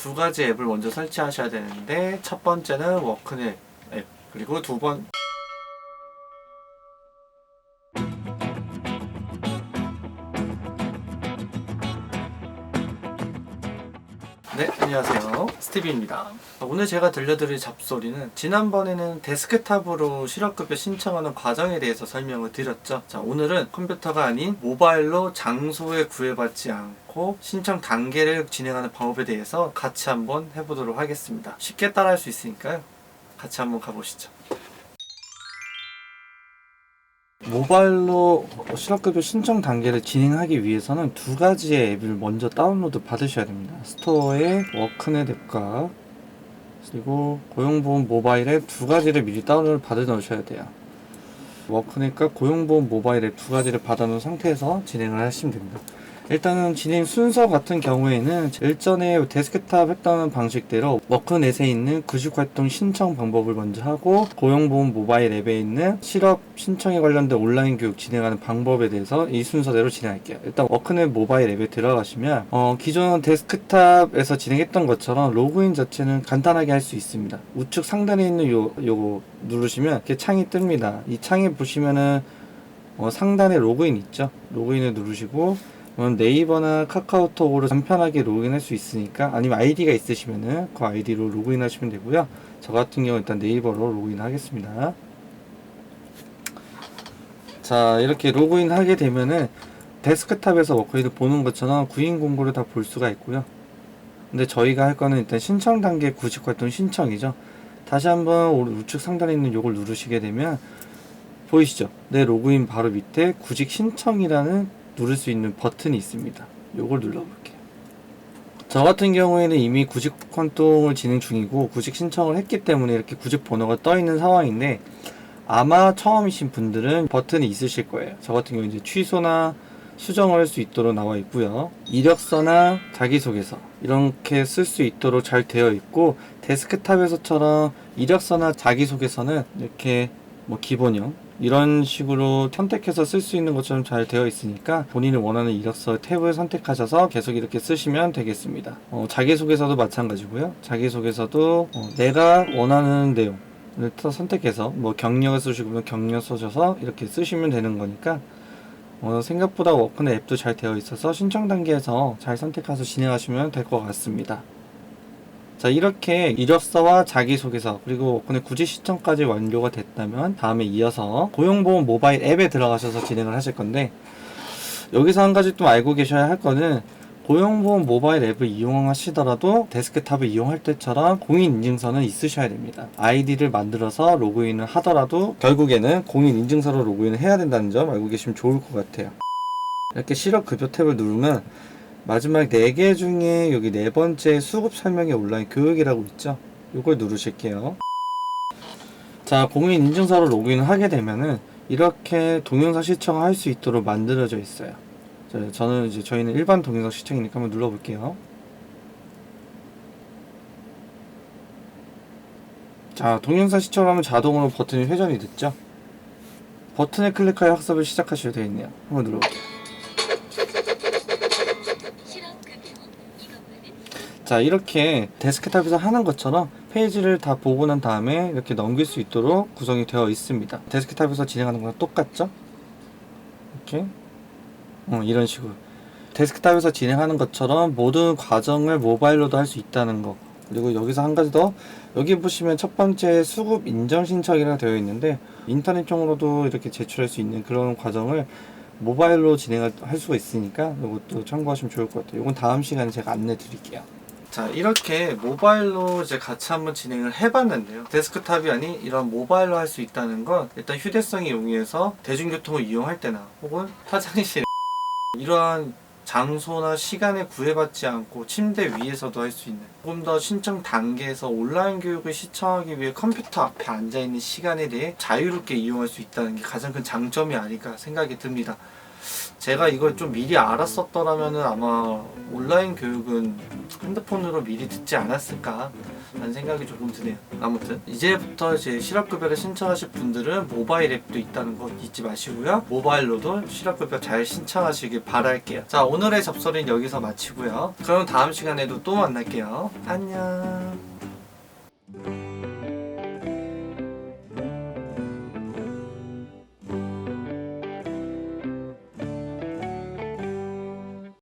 두 가지 앱을 먼저 설치하셔야 되는데 첫 번째는 워크넷 앱 그리고 두 번 네, 안녕하세요. 스티비입니다. 오늘 제가 들려드릴 잡소리는 지난번에는 데스크탑으로 실업급여 신청하는 과정에 대해서 설명을 드렸죠. 자, 오늘은 컴퓨터가 아닌 모바일로 장소에 구애받지 않고 신청 단계를 진행하는 방법에 대해서 같이 한번 해보도록 하겠습니다. 쉽게 따라할 수 있으니까요. 같이 한번 가보시죠. 모바일로 실업급여 신청 단계를 진행하기 위해서는 두 가지의 앱을 먼저 다운로드 받으셔야 됩니다. 스토어에 워크넷 앱과 그리고 고용보험 모바일 앱 두 가지를 미리 다운로드 받아 놓으셔야 돼요. 워크넷과 고용보험 모바일 앱 두 가지를 받아 놓은 상태에서 진행을 하시면 됩니다. 일단은 진행 순서 같은 경우에는 일전에 데스크탑 했던 방식대로 워크넷에 있는 구직활동 신청 방법을 먼저 하고 고용보험 모바일 앱에 있는 실업 신청에 관련된 온라인 교육 진행하는 방법에 대해서 이 순서대로 진행할게요. 일단 워크넷 모바일 앱에 들어가시면 어, 기존 데스크탑에서 진행했던 것처럼 로그인 자체는 간단하게 할 수 있습니다. 우측 상단에 있는 요 요거 누르시면 이렇게 창이 뜹니다. 이 창에 보시면은 어, 상단에 로그인 있죠. 로그인을 누르시고 네이버나 카카오톡으로 간편하게 로그인할 수 있으니까 아니면 아이디가 있으시면은 그 아이디로 로그인 하시면 되고요. 저 같은 경우 일단 네이버로 로그인 하겠습니다. 자 이렇게 로그인 하게 되면은 데스크탑에서 워크인을 보는 것처럼 구인 공고를 다 볼 수가 있고요. 근데 저희가 할 거는 일단 신청 단계 구직 활동 신청이죠. 다시 한번 우측 상단에 있는 요걸 누르시게 되면 보이시죠? 내 로그인 바로 밑에 구직 신청이라는 누를 수 있는 버튼이 있습니다. 요걸 눌러볼게요. 저 같은 경우에는 이미 구직 활동을 진행 중이고 구직 신청을 했기 때문에 이렇게 구직 번호가 떠 있는 상황인데 아마 처음이신 분들은 버튼이 있으실 거예요. 저 같은 경우 이제 취소나 수정을 할 수 있도록 나와 있고요. 이력서나 자기소개서 이렇게 쓸 수 있도록 잘 되어 있고 데스크탑에서처럼 이력서나 자기소개서는 이렇게 뭐 기본형 이런 식으로 선택해서 쓸 수 있는 것처럼 잘 되어 있으니까 본인이 원하는 이력서 탭을 선택하셔서 계속 이렇게 쓰시면 되겠습니다. 어, 자기소개서도 마찬가지고요. 자기소개서도 어, 내가 원하는 내용을 또 선택해서 뭐 경력을 쓰시면 경력 써셔서 이렇게 쓰시면 되는 거니까 어, 생각보다 워크넷 앱도 잘 되어 있어서 신청 단계에서 잘 선택해서 진행하시면 될 것 같습니다. 자 이렇게 이력서와 자기소개서 그리고 워크넷 구직 신청까지 완료가 됐다면 다음에 이어서 고용보험 모바일 앱에 들어가셔서 진행을 하실 건데 여기서 한 가지 좀 알고 계셔야 할 거는 고용보험 모바일 앱을 이용하시더라도 데스크탑을 이용할 때처럼 공인인증서는 있으셔야 됩니다. 아이디를 만들어서 로그인을 하더라도 결국에는 공인인증서로 로그인을 해야 된다는 점 알고 계시면 좋을 것 같아요. 이렇게 실업급여 탭을 누르면 마지막 4개 중에 여기 네 번째 수급 설명의 온라인 교육이라고 있죠. 이걸 누르실게요. 자, 공인 인증서로 로그인을 하게 되면은 이렇게 동영상 시청을 할수 있도록 만들어져 있어요. 자, 저는 이제 저희는 일반 동영상 시청이니까 한번 눌러볼게요. 자, 동영상 시청하면 자동으로 버튼이 회전이 됐죠? 버튼을 클릭하여 학습을 시작하셔야 되겠네요. 한번 눌러볼게요. 자, 이렇게 데스크탑에서 하는 것처럼 페이지를 다 보고 난 다음에 이렇게 넘길 수 있도록 구성이 되어 있습니다. 데스크탑에서 진행하는 거랑 똑같죠? 이렇게. 어, 이런 식으로. 데스크탑에서 진행하는 것처럼 모든 과정을 모바일로도 할 수 있다는 거. 그리고 여기서 한 가지 더 여기 보시면 첫 번째 수급 인정 신청이라고 되어 있는데 인터넷용으로도 이렇게 제출할 수 있는 그런 과정을 모바일로 진행할 할 수가 있으니까 이것도 참고하시면 좋을 것 같아요. 이건 다음 시간에 제가 안내 드릴게요. 자 이렇게 모바일로 이제 같이 한번 진행을 해봤는데요 데스크탑이 아닌 이런 모바일로 할 수 있다는 건 일단 휴대성이 용이해서 대중교통을 이용할 때나 혹은 화장실 이러한 장소나 시간에 구애받지 않고 침대 위에서도 할 수 있는 조금 더 신청 단계에서 온라인 교육을 시청하기 위해 컴퓨터 앞에 앉아 있는 시간에 대해 자유롭게 이용할 수 있다는 게 가장 큰 장점이 아닐까 생각이 듭니다. 제가 이걸 좀 미리 알았었더라면은 아마 온라인 교육은 핸드폰으로 미리 듣지 않았을까 라는 생각이 조금 드네요. 아무튼 이제부터 이제 실업급여를 신청하실 분들은 모바일 앱도 있다는 거 잊지 마시고요. 모바일로도 실업급여 잘 신청하시길 바랄게요. 자 오늘의 접설은 여기서 마치고요. 그럼 다음 시간에도 또 만날게요. 안녕.